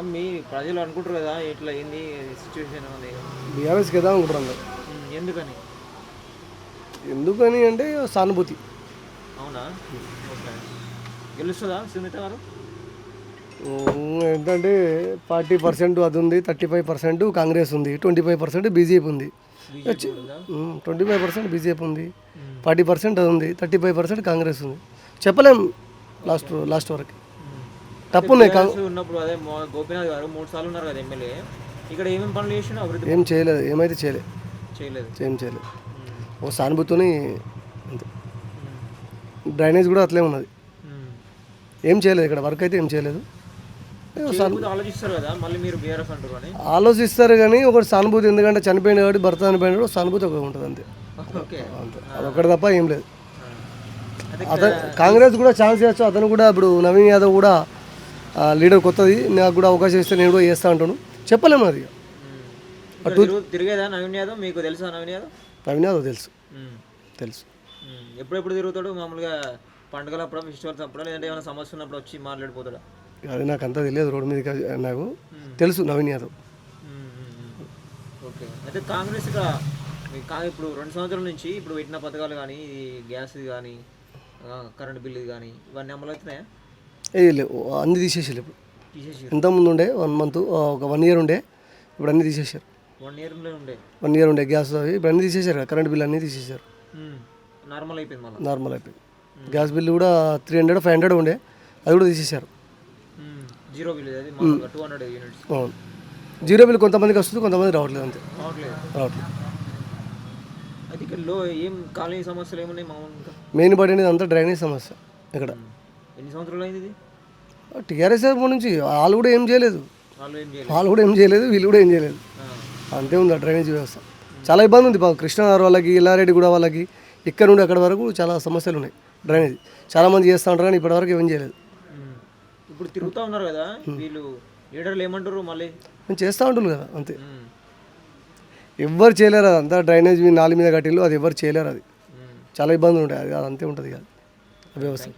మీ ప్రజలు అనుకుంటారు కదా ఇట్లా ఏంది సిచ్యువేషన్ అని. బీఆర్ఎస్కి కదా. అనుకుంటారు ఎందుకని? ఎందుకని అంటే సానుభూతి. అవునా? ఓకే. గెలుస్తుందా సునీత గారు? ఏంటంటే ఫార్టీ పర్సెంట్ అది ఉంది థర్టీ ఫైవ్ పర్సెంట్ కాంగ్రెస్ ఉంది ట్వంటీ ఫైవ్ పర్సెంట్ బీజేపీ ఉంది. బీజేపీ ఉందా? ట్వంటీ ఫైవ్ పర్సెంట్ బీజేపీ ఉంది ఫార్టీ పర్సెంట్ అది ఉంది థర్టీ ఫైవ్ పర్సెంట్ కాంగ్రెస్ ఉంది. చెప్పలేం లాస్ట్ లాస్ట్ వరకు. తప్పు ఉన్నప్పుడు అదే గోపీనాథ్ గారు మూడు సార్లు ఉన్నారు కదా ఎమ్మెల్యే. ఇక్కడ ఏమేమి పనులు చేసినా అభివృద్ధి ఏం చేయలేదు ఏమైతే చేయలేదు చేయలేదు. ఏం చేయలేదు ఓ సానుభూతిని అంతే. డ్రైనేజ్ కూడా అట్లే ఉన్నది. ఏం చేయలేదు ఇక్కడ వర్క్ అయితే ఏం చేయలేదు. ఆలోచిస్తారు కానీ ఒకటి సానుభూతి ఎందుకంటే చనిపోయిన కాబట్టి భర్త చనిపోయినాడు సానుభూతి ఒకటి ఉంటుంది అంతే. ఓకే. అంతే. అదొక్కటి తప్ప ఏం లేదు. అతను కాంగ్రెస్ కూడా ఛాన్స్ ఇవ్వచ్చు అతను కూడా ఇప్పుడు నవీన్ యాదవ్ కూడా లీడర్ కొత్తది. నాకు కూడా అవకాశం ఇస్తే నేను కూడా చేస్తా అంటాను. చెప్పలేము అది. తిరిగేదా నవీన్ యాదవ్? మీకు తెలుసా నవీన్ యాదవ్? నవీన్ యాదవ్ తెలుసు. తెలుసు. ఎప్పుడెప్పుడు తిరుగుతాడు? మామూలుగా పండుగలప్పుడు ఫెస్టివల్స్ అప్పుడు లేదంటే ఏమైనా సమస్య ఉన్నప్పుడు వచ్చి మాట్లాడిపోతాడా? అది నాకు అంతా తెలియదు రోడ్డు మీద నాకు. తెలుసు నవీన్ యాదవ్. ఓకే. అయితే కాంగ్రెస్ ఇప్పుడు రెండు సంవత్సరాల నుంచి ఇప్పుడు పెట్టిన పథకాలు కానీ గ్యాస్ కానీ కరెంట్ బిల్లు కానీ ఇవన్నీ అమలు అవుతున్నాయా? ఏ లేవు అన్ని తీసేసారు ఇప్పుడు. తీసేసి ఇంతకుముందు ఉండే వన్ మంత్ ఒక వన్ ఇయర్ ఉండే ఇప్పుడు అన్ని తీసేసారు వన్ ఇయర్లో ఉండే వన్ ఇయర్ ఉండే గ్యాస్ అవి ఇప్పుడు అన్ని తీసేశారు కదా, కరెంట్ బిల్ అన్నీ తీసేశారు నార్మల్ అయిపోయింది నార్మల్ అయిపోయింది. గ్యాస్ బిల్ కూడా త్రీ హండ్రెడ్ ఫైవ్ హండ్రెడ్ ఉండే అది కూడా తీసేశారు జీరో బిల్ అవును. జీరో బిల్ కొంతమందికి వస్తుంది కొంతమంది రావట్లేదు అంతే. రావట్లేదు. మెయిన్ పడి అనేది అంతా డ్రైనేజ్ సమస్య ఇక్కడ. ఎన్ని సంవత్సరాలు అయింది ఇది? టీఆర్ఎస్ నుంచి వాళ్ళు కూడా ఏం చేయలేదు. వాళ్ళు కూడా ఏం చేయలేదు వీళ్ళు కూడా ఏం చేయలేదు. అంతే ఉంది ఆ డ్రైనేజ్ వ్యవస్థ. చాలా ఇబ్బంది ఉంది బాబు. కృష్ణానగర్ వాళ్ళకి ఇల్లారెడ్డి కూడా వాళ్ళకి ఇక్కడ నుండి అక్కడ వరకు చాలా సమస్యలు ఉన్నాయి డ్రైనేజ్. చాలా మంది చేస్తూ ఉంటారు కానీ ఇప్పటివరకు ఏం చేయలేదు. ఇప్పుడు తిరుగుతూ ఉన్నారు కదా వీళ్ళు లీడర్లు ఏమంటారు మళ్ళీ? నేను చేస్తూ ఉంటుంది కదా అంతే. ఎవ్వరు చేయలేరు అది అంతా డ్రైనేజ్ మీ నాలుగు మీద కట్టిల్లు అది ఎవ్వరు చేయలేరు అది. చాలా ఇబ్బందులు ఉంటాయి అది అది అంతే ఉంటుంది కదా వ్యవస్థ.